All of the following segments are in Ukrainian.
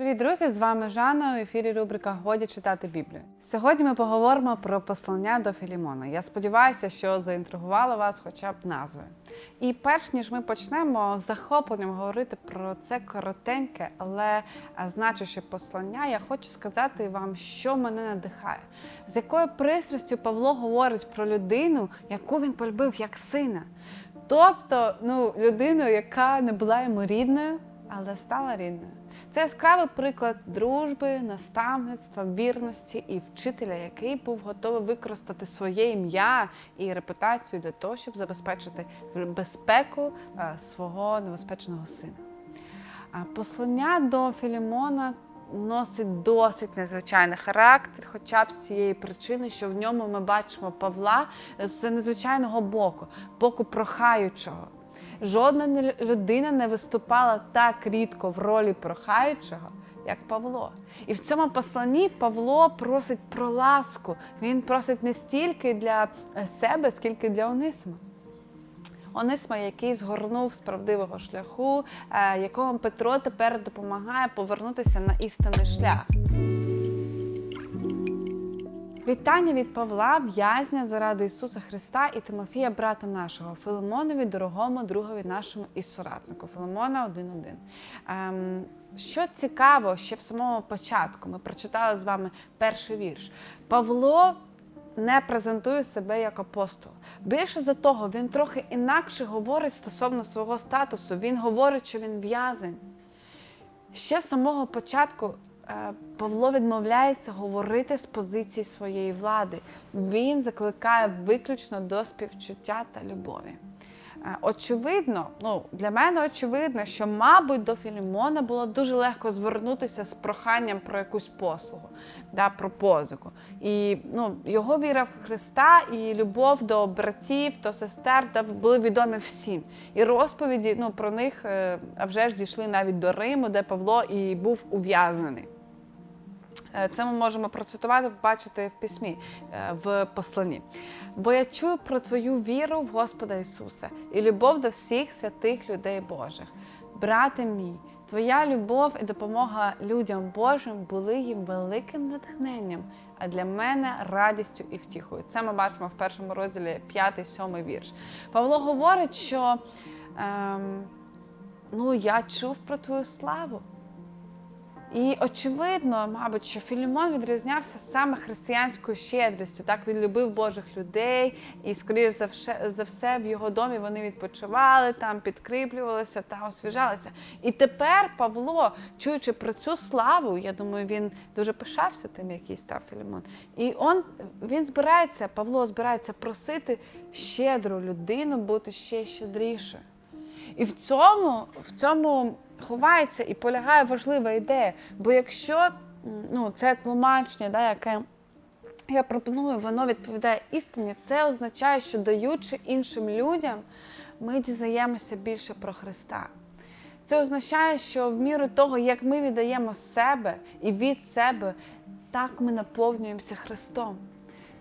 Привіт, друзі! З вами Жанна. У ефірі рубрика Годі читати Біблію. Сьогодні ми поговоримо про послання до Філімона. Я сподіваюся, що заінтригувала вас хоча б назви. І перш ніж ми почнемо з захопленням говорити про це коротеньке, але значуще послання, я хочу сказати вам, що мене надихає, з якою пристрастю Павло говорить про людину, яку він полюбив як сина. Тобто, ну, людину, яка не була йому рідною, але стала рідною. Це яскравий приклад дружби, наставництва, вірності і вчителя, який був готовий використати своє ім'я і репутацію для того, щоб забезпечити безпеку е, свого небезпечного сина. Послання до Філімона носить досить незвичайний характер, хоча б з цієї причини, що в ньому ми бачимо Павла з незвичайного боку, боку прохаючого. Жодна людина не виступала так рідко в ролі прохаючого, як Павло. І в цьому посланні Павло просить про ласку. Він просить не стільки для е, себе, скільки для Онисима. Онисма, який згорнув з правдивого шляху, е, якому Петро тепер допомагає повернутися на істинний шлях. Вітання від Павла, в'язня заради Ісуса Христа і Тимофія, брата нашого, Филимонові, дорогому другові нашому і соратнику. Филимона 1.1. Ем, що цікаво, ще в самому початку ми прочитали з вами перший вірш. Павло не презентує себе як апостол. Більше за того, він трохи інакше говорить стосовно свого статусу. Він говорить, що він в'язень. Ще з самого початку Павло відмовляється говорити з позиції своєї влади. Він закликає виключно до співчуття та любові. Е, Очевидно, ну для мене очевидно, що, мабуть, до Філімона було дуже легко звернутися з проханням про якусь послугу, да, про позику. І ну, його віра в Христа і любов до братів, до сестер да, були відомі всім. І розповіді ну, про них е, а вже ж дійшли навіть до Риму, де Павло і був ув'язнений. Е, Це ми можемо процитувати, побачити в письмі, е, в посланні. Бо я чую про твою віру в Господа Ісуса і любов до всіх святих людей Божих. Брате мій, твоя любов і допомога людям Божим були їм великим натхненням, а для мене радістю і втіхою. Це ми бачимо в першому розділі 5-7 вірш. Павло говорить, що ем, ну, я чув про твою славу. І очевидно, мабуть, що Філімон відрізнявся саме християнською щедрістю. Так він любив Божих людей, і, скоріш за все, за все, в його домі вони відпочивали, там підкріплювалися та освіжалися. І тепер Павло, чуючи про цю славу, я думаю, він дуже пишався тим, який став Філімон. І он, він збирається, Павло збирається просити щедру людину бути ще щедрішою. І в цьому, в цьому ховається і полягає важлива ідея. Бо якщо ну, це тлумачення, да, яке я пропоную, воно відповідає істині, це означає, що даючи іншим людям, ми дізнаємося більше про Христа. Це означає, що в міру того, як ми віддаємо себе і від себе, так ми наповнюємося Христом.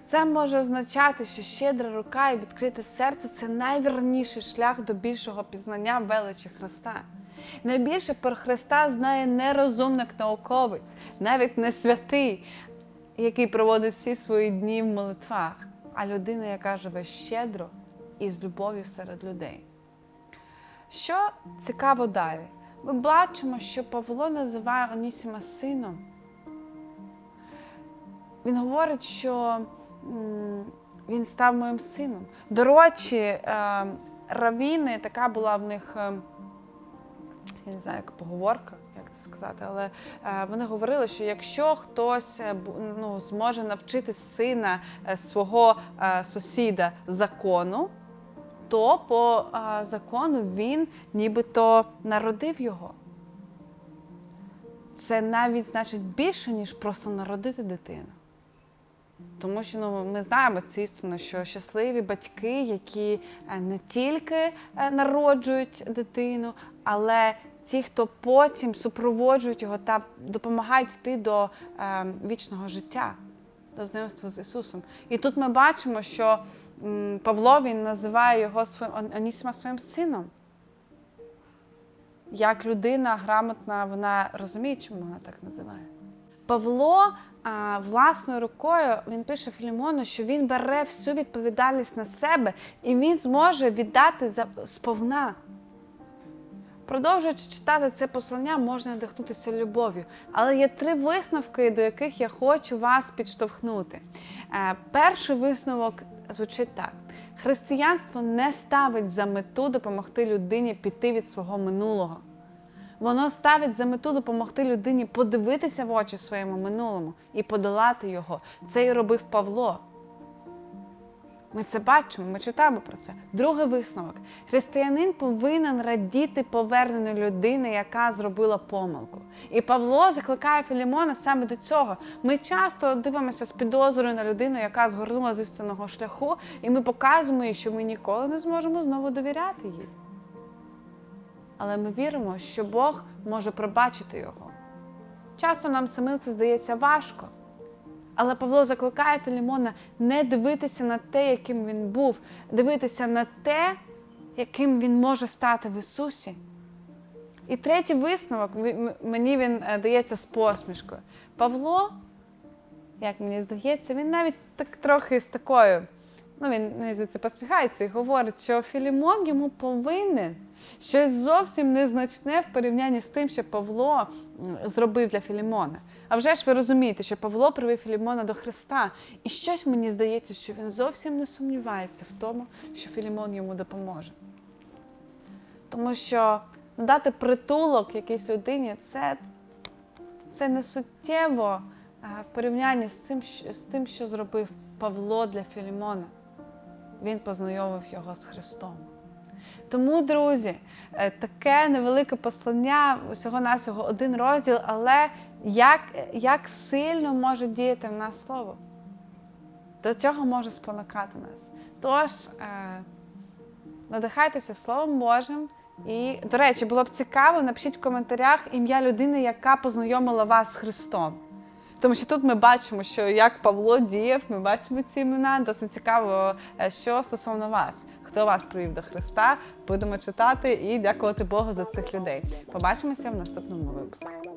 Це може означати, що щедра рука і відкрите серце це найвірніший шлях до більшого пізнання величі Христа. Найбільше про Христа знає не розумник науковець, навіть не святий, який проводить всі свої дні в молитвах, а людина, яка живе щедро і з любов'ю серед людей. Що цікаво далі? Ми бачимо, що Павло називає Онісіма сином. Він говорить, що він став моїм сином. До речі, е, равіни, така була в них, е, я не знаю, як поговорка, як це сказати, але е, вони говорили, що якщо хтось ну, зможе навчити сина свого сусіда закону, то по закону він нібито народив його. Це навіть значить більше, ніж просто народити дитину. Тому що ну, ми знаємо цю що щасливі батьки, які е, не тільки е, народжують дитину, але ті, хто потім супроводжують його та допомагають йти до е, вічного життя, до знайомства з Ісусом. І тут ми бачимо, що Павло він називає його своїм Онісима своїм сином. як людина грамотна, вона розуміє, чому вона так називає. Павло а, власною рукою він пише Філімону, що він бере всю відповідальність на себе і він зможе віддати за сповна. Продовжуючи читати це послання, можна надихнутися любов'ю. Але є три висновки, до яких я хочу вас підштовхнути. Е, перший висновок звучить так: християнство не ставить за мету допомогти людині піти від свого минулого. Воно ставить за мету допомогти людині подивитися в очі своєму минулому і подолати його. Це і робив Павло. Ми це бачимо, ми читаємо про це. Другий висновок: християнин повинен радіти поверненню людини, яка зробила помилку. І Павло закликає Філімона саме до цього. Ми часто дивимося з підозрою на людину, яка згорнула з істинного шляху, і ми показуємо їй, що ми ніколи не зможемо знову довіряти їй. Але ми віримо, що Бог може пробачити його. Часто нам самим це здається важко. Але Павло закликає Філімона не дивитися на те, яким він був, дивитися на те, яким він може стати в Ісусі. І третій висновок мені він е, дається з посмішкою. Павло, як мені здається, він навіть так трохи з такою. Ну, він мені здається, посміхається і говорить, що Філімон йому повинен щось зовсім незначне в порівнянні з тим, що Павло зробив для Філімона. А вже ж ви розумієте, що Павло привів Філімона до Христа. І щось мені здається, що він зовсім не сумнівається в тому, що Філімон йому допоможе. Тому що надати притулок якійсь людині це, це не суттєво в порівнянні з тим, з тим, що зробив Павло для Філімона. Він познайомив його з Христом. Тому, друзі, е, таке невелике послання, всього-навсього один розділ, але як, як сильно може діяти в нас слово? До чого може спонукати нас? Тож, е, надихайтеся Словом Божим. І, до речі, було б цікаво, напишіть в коментарях ім'я людини, яка познайомила вас з Христом. Тому що тут ми бачимо, що як Павло діяв, ми бачимо ці імена. Досить цікаво, е, що стосовно вас. Хто вас привів до Христа, будемо читати і дякувати Богу за цих людей. Побачимося в наступному випуску.